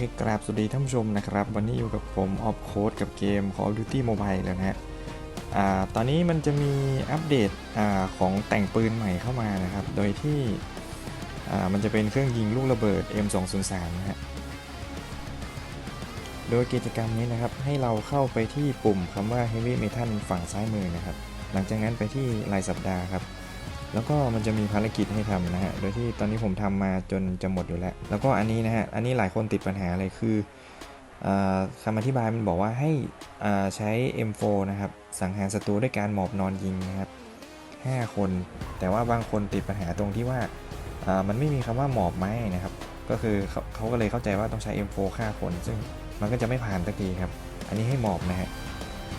เคกราบสวัสดีท่านผู้ชมนะครับ วันนี้อยู่กับผมออฟโค้ดกับเกม Call of Duty Mobile แล้วนะฮะตอนนี้มันจะมีอัปเดตอของแต่งปืนใหม่เข้ามานะครับ โดยที่มันจะเป็นเครื่องยิงลูกระเบิด M203 นะฮะโดยกิจกรรมนี้นะครับ ให้เราเข้าไปที่ปุ่มคำว่า Heavy Metal ฝั่งซ้ายมือนะครับ หลังจากนั้นไปที่รายสัปดาห์ครับ แล้วก็มันจะมีภารกิจให้ทำนะฮะ โดยที่ตอนนี้ผมทำมาจนจะหมดอยู่แล้ว แล้วก็อันนี้นะฮะ อันนี้หลายคนติดปัญหาเลยคืออาคำอธิบายมันบอกว่าให้ใช้ M4 นะครับ สังหารศัตรูด้วยการหมอบนอนยิงนะครับ 5 คน แต่ว่าบางคนติดปัญหาตรงที่ว่ามันไม่มีคำว่าหมอบไม้นะครับ ก็คือเขเขาก็เลยเข้าใจว่าต้องใช้ M4 ฆ่าคน ซึ่งมันก็จะไม่ผ่านสักทีครับ อันนี้ให้หมอบนะฮะ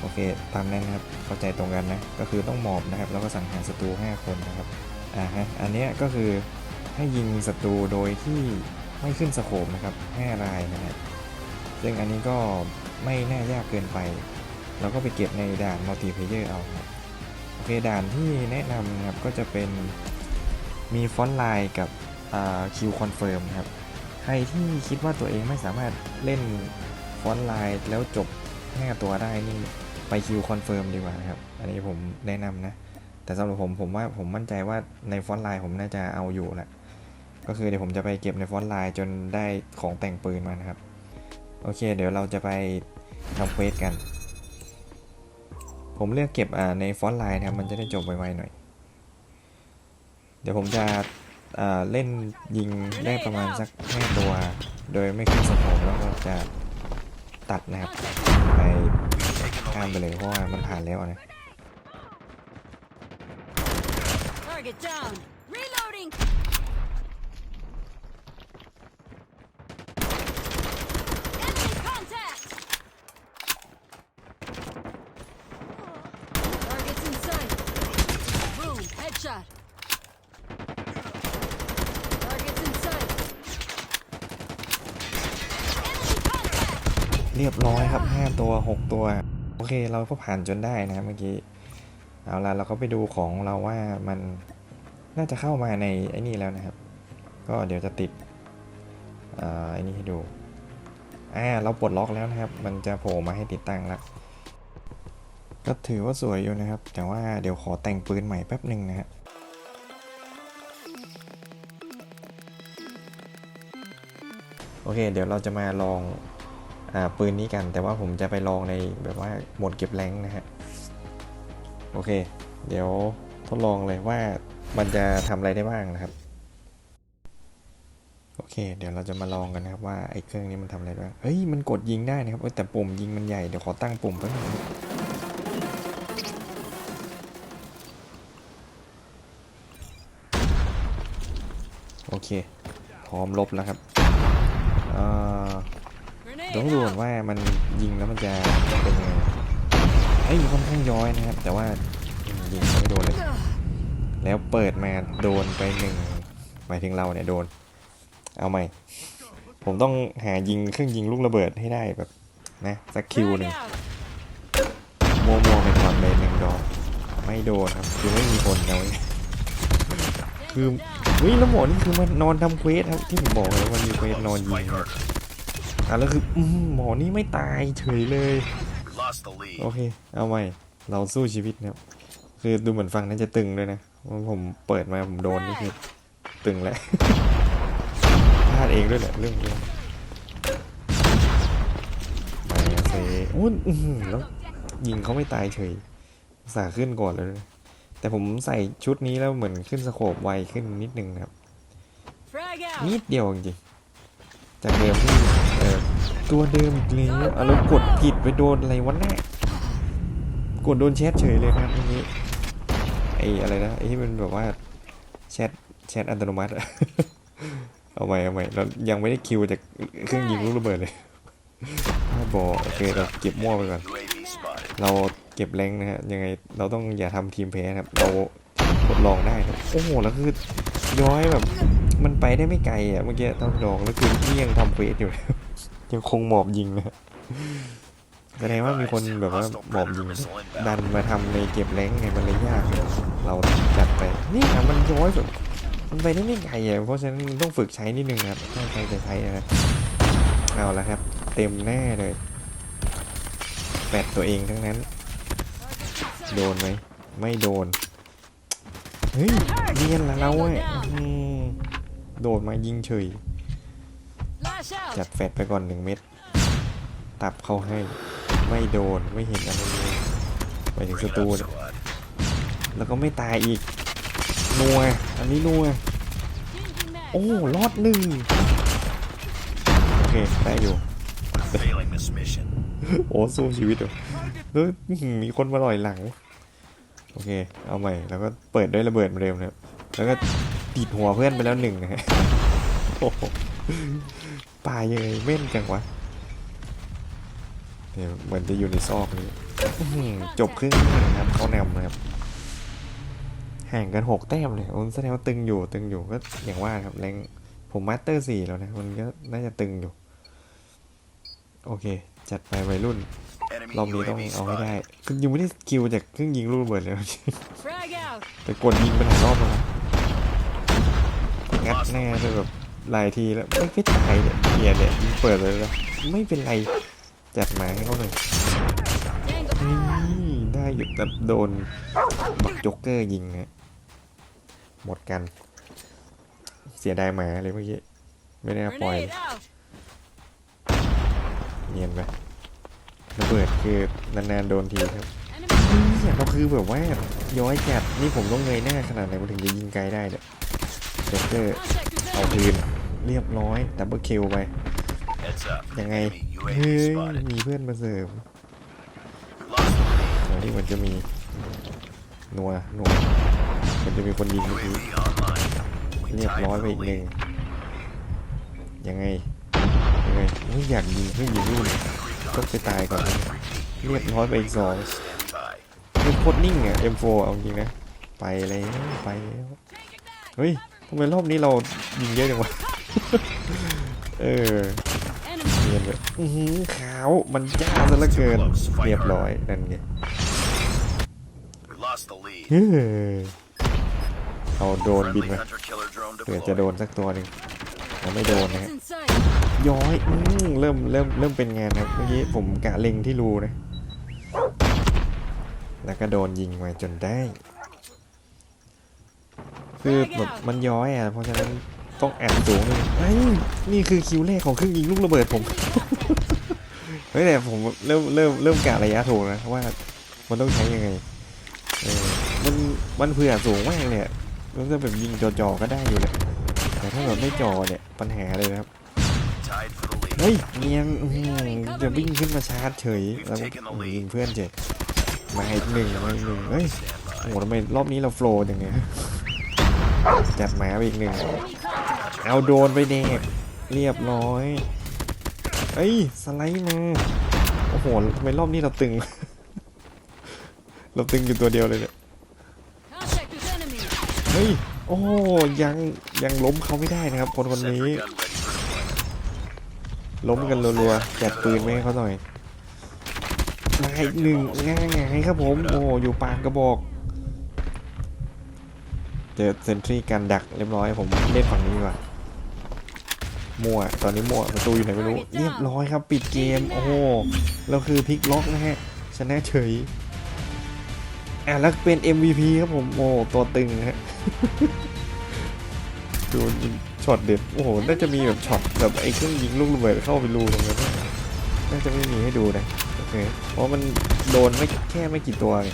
โอเค ตามนั้นนะครับ เข้าใจตรงกันนะ ก็คือต้องหมอบนะครับ แล้วก็สังหารศัตรู 5 คนนะครับ อ่าฮะ อันเนี้ยก็คือให้ยิงศัตรูโดยที่ไม่ขึ้นสโคปนะครับ 5 รายนะฮะซึ่งอันนี้ก็ไม่น่ายากเกินไป เราก็ไปเก็บในด่านมัลติเพเยอร์เอาครับ โอเค ด่านที่แนะนำนะครับ ก็จะเป็นมีฟอนต์ไลน์กับคิวคอนเฟิร์มครับ ใครที่คิดว่าตัวเองไม่สามารถเล่นฟอนต์ไลน์แล้วจบ5ตัวได้นี่ ไปคิวคอนเฟิร์มดีกว่าครับ อันนี้ผมแนะนำนะ แต่สำหรับผมผมว่าผมมั่นใจว่าในฟอนต์ไลน์ผมน่าจะเอาอยู่แหละ ก็คือเดี๋ยวผมจะไปเก็บในฟอนต์ไลน์จนได้ของแต่งปืนมานะครับ โอเค เดี๋ยวเราจะไปทำเควสกัน ผมเลือกเก็บในฟอนต์ไลน์นะครับ มันจะได้จบไวๆหน่อย เดี๋ยวผมจะเล่นยิงได้ประมาณสัก5ตัว โดยไม่ขึ้นสมองแล้วก็จะตัดนะครับไป ข้ามไปเลยเพราะว่ามันผ่านแล้วนะ Target down. Reloading. Enemy contact. Targets in sight. Boom. Headshot. Targets in sight. Enemy contact. เรียบร้อยครับ 5 ตัว 6 ตัว โอเคเราก็ผ่านจนได้นะครับเมื่อกี้ เอาละเราก็ไปดูของเราว่ามันน่าจะเข้ามาในไอ้นี่แล้วนะครับ ก็เดี๋ยวจะติดอไอ้นี่ให้ดูอ่าเราปลดล็อกแล้วนะครับ มันจะโผล่มาให้ติดตั้งแล้วก็ถือว่าสวยอยู่นะครับ แต่ว่าเดี๋ยวขอแต่งปืนใหม่แป๊บหนึ่งนะฮะโอเค เดี๋ยวเราจะมาลอง ปืนนี้กัน แต่ว่าผมจะไปลองในแบบว่าโหมดเก็บแรงนะฮะ โอเค เดี๋ยวทดลองเลยว่ามันจะทำอะไรได้บ้างนะครับโอเค เดี๋ยวเราจะมาลองกันนะครับว่าไอ้เครื่องนี้มันทำอะไรบ้าง เฮ้ย มันกดยิงได้นะครับแต่ปุ่มยิงมันใหญ่ เดี๋ยวขอตั้งปุ่มแป๊บนึงโอเค พร้อมลบแล้วครับอ่า Grenade ต้องดูก่อนว่ามันยิงแล้วมันจะเป็นยังไงไอ้ยค่อนข้างย้อยนะครับ แต่ว่ายิงไม่โดนเลย แล้วเปิดมาโดนไปหนึ่งหมายถึงเราเนี่ยโดน เอาใหม่ ผมต้องหายิงเครื่องยิงลูกระเบิดให้ได้แบบนะสักคิวหนึ่งมัวมัวไปก่อนเลยหนึ่งดอกไม่โดนครับคือไม่มีคนเลยคือ Tango down. วิแล้วหมอนี่คือมันนอนทำเควสครับที่ผมบอกเลยว่ามีเควสนอนยิง อะแล้วคืออื้อหือหมอนี่ไม่ตายเฉยเลย Lost the lead. โอเค เอาใหม่ เราสู้ชีวิตนะครับ คือดูเหมือนฟังน่าจะตึงด้วยนะว่าผมเปิดมาผมโดนนี่คือตึงแล้วพลาดเองด้วยแหละเรื่องนี้มาเซอุ้ยอื้อหือแล้วยิงเขาไม่ตายเฉยอุตสาห์ขึ้นก่อนเลยนะแต่ผมใส่ชุดนี้แล้วเหมือนขึ้นสโคปไวขึ้นนิดนึงนะครับ Frag นิ out. ดเดียวจริงๆจากเดิมที่เออ ตัวเดิมอีกแล้วอะแล้วกดผิดไปโดนอะไรวะเนี่ยกดโดนแชทเฉยเลยครับเมื่อกี้ไอ้อะไรนะไอ้ที่มันแบบว่าแชทแชทอัตโนมัติอะเอาใหม่เอาใหม่เรายังไม่ได้คิวจากเครื่องยิงลูกระเบิดเลยถ้าบอโอเคเราเก็บมั่วไปก่อนเราเก็บแรงนะฮะยังไงเราต้องอย่าทำทีมแพ้ครับเราทดลองได้ครับโอ้โหแล้วคือย้อยแบบมันไปได้ไม่ไกลอะเมื่อกี้ตอนดองแล้วคือนี่ยังทำเควสอยู่ ยังคงหมอบยิงนะฮะแสดงว่ามีคนแบบว่าหมอบยิง ดันมาทำในเก็บแรงไงมันเลยยากเลยเราจัดไป นี่อะมันย้อยแบบมันไปได้ไม่ไกลอะเพราะฉะนั้นต้องฝึกใช้นิดนึงครับถ้าใครจะใช้นะครับเอาละครับ เต็มหน้าเลยแปดตัวเองทั้งนั้น โดนไหมไม่โดนเฮ้ยเนียนละเราอะอืมโดนมายิงเฉย Lash out. จัดแฟดไปก่อนหนึ่งเม็ด ตับเข้าให้ ไม่โดน ไม่เห็นอะไรเลยไปถึงส Bring it ตูเนี่ยแล้วก็ไม่ตายอีก นัว อันนี้นัว โอ้ รอดหนึ่ง โอเค ได้อยู่ โอ้ สู้ชีวิตเลยแล้วอื้อมีคนมาลอยหลัง โอเค เอาใหม่ แล้วก็เปิดด้วยระเบิดเหมือนเนะครับ แล้วก็ติดหัวเพื่อนไปแล้วหนึ่งนะฮะโอ้ โหป่ายังไงเม่นจังวะเนี่ยเหมือนจะอยู่ในซอกนี้อื้อหือจบครึ่งแรกนะครับเขานำนะครับห่างกันหกแต้มเลยโอ้แสดงว่าตึงอยู่ตึงอยู่ก็อย่างว่าครับแรงผมมาสเตอร์สี่แล้วนะ มันก็น่าจะตึงอยู่ โอเค จัดไปวัยรุ่น Enemy รอบนี้ต้อง UAV เอาให้ได้ spotted. คือยังไม่ได้สกิลจากเครื่องยิงลูกระเบิดเลย Frag out. แต่กดยิงไปหลายรอบแล้วนะงัดแน่เลยแบบ หลายทีแล้วไม่ไม่ตายเนี่ยเกียร์เนี่ยยิงเปิดเลยแล้วไม่เป็นไรจัดหมาให้เขาเลยนี่ได้อยู่แต่โดนบักจ็อกเกอร์ยิงนะหมดกัน เสียดายหมาเลยเมื่อกี้ไม่ได้ปล่อยเนียนไประเบิดคือนานๆโดนทีครับเนี่เราคือแบบว่าย้อยจัดนี่ผมต้องเงยหน้าขนาดไหนมันถึงจะยิงไกลได้เนี่ยจ็อกเกอร์เอาคืน เรียบร้อยดับเบิลคิวไป Heads up. ยังไง Enemy เฮ้ UAV ย spotted. มีเพื่อนมาเสริม Lost the lead. ตรงนี้มันจะมีนัวนัวมันจะมีคนยิงเมื่อกี้ UAV online. We เรียบ tied ร้อย for ไป the อีกหนึ่ง lead. ยังไงยังไงไม่อยากยิงเพื่อยิงรุ่นก็ไปตายก่อนนะเรียบร้อยไปอีกสอง Stand by. คือโคตรนิ่งอะ M4 เอาจริงนะ ไปแล้วไปแล้ว เฮ้ยทำไมรอบนี้เรายิงเยอะจังวะ เออ Enemy. เนียนเลยอื้อหือขาวมันจ้าซะเหลือเกินเรียบร้อยนั่นไง We lost the lead. เฮ้ยเอาโดรนบิน Friendly มา hunter killer drone เผื่อจะโด deployed. นสักตัวหนึ่งยังไม่โดนนะฮะ Targets in sight. ย้อยอืมเริ่มเริ่มเริ่มเป็นงานครับเมื่อกี้ผมกะเล็งที่รูนะ แล้วก็โดนยิงมาจนได้ คือแบบมันย้อยอะเพราะฉะนั้น ต้องแอบสูงเลยเฮ้ยนี่คือคิวแรกของเครื่องยิงลูกระเบิดผม เฮ้ยแต่ผมเริ่มเริ่มเริ่มกะระยะถูกนะว่ามันต้องใช้ยังไงเออมันมันเผื่อสูงมากเลยมันจะแบบยิงจ่อๆก็ได้อยู่แหละแต่ถ้าแบบไม่จ่อเนี่ยปัญหาเลยนะครับเฮ้ยเนียนจะวิ่งขึ้นมาชาร์จเฉยแล้วก็ยิงเพื่อนเจ็ดมาอีกหนึ่งมาอีกหนึ่งเฮ้ยโอ้โหทำไมรอบนี้เราโฟล์อย่างเงี้ยจัดหมาไปอีกหนึ่ง เอาโดนไปเด็กเรียบร้อย เอ้ย สไลด์มาโอ้โหทำไมรอบนี้เราตึง เราตึงอยู่ตัวเดียวเลยเนี่ย Contact with enemy. เฮ้ย โอ้ยังยังล้มเขาไม่ได้นะครับ คนคนนี้ Sentry gun ready for deployment. ล้มกันรัวๆจัดปืนไม่ให้เขาหน่อยมาอีกหนึ่งง่ายๆครับผม โอ้อยู่ปากกระบอก เจอเซนทรีกันดักเรียบร้อยผมเล่นฝั่งนี้ดีกว่า มั่ว ตอนนี้มั่วประตูอยู่ไหนไม่รู้ เรียบร้อยครับ ปิดเกม โอ้โหเราคือพลิกล็อกนะฮะ ชนะเฉย อะแล้วเป็น MVP ครับผม โอ้ตัวตึงนะฮะดูยิงช็อตเด็ด โอ้โห น่าจะมีแบบช็อตแบบไอ้เครื่องยิงลูกระเบิดเข้าไปรูตรงนั้นด้วยน่าจะไม่มีให้ดูนะ โอเค เพราะมันโดนไม่แค่ไม่กี่ตัวไง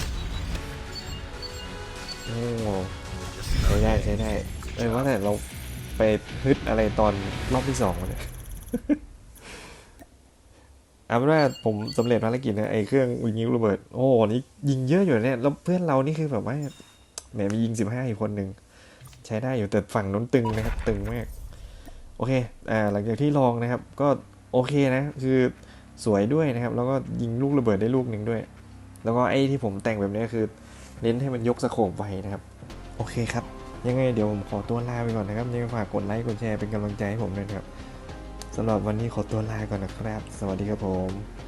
โอ้ใช้ได้ใช้ได้เออว่าแต่เรา ไปฮึดอะไรตอนรอบที่สองเนี่ยเอาเป็นว่าผมสำเร็จภารกิจนะไอ้เครื่องยิงลูกระเบิด โอ้โหนี่ยิงเยอะอยู่เนี่ยแล้วเพื่อนเรานี่คือแบบว่าแหมมียิงสิบห้าอีกคนหนึ่งใช้ได้อยู่แต่ฝั่งน้นตึงนะครับ ตึงมากโอเคอ่าหลังจากที่ลองนะครับ ก็โอเคนะ คือสวยด้วยนะครับ แล้วก็ยิงลูกระเบิดได้ลูกหนึ่งด้วย แล้วก็ไอ้ที่ผมแต่งแบบนี้คือเน้นให้มันยกสะโคปไวนะครับ โอเคครับ ยังไงเดี๋ยวผมขอตัวลาไปก่อนนะครับยังไงฝากกดไลค์กดแชร์เป็นกำลังใจให้ผมด้วยครับสำหรับวันนี้ขอตัวลาก่อนนะครับ สวัสดีครับผม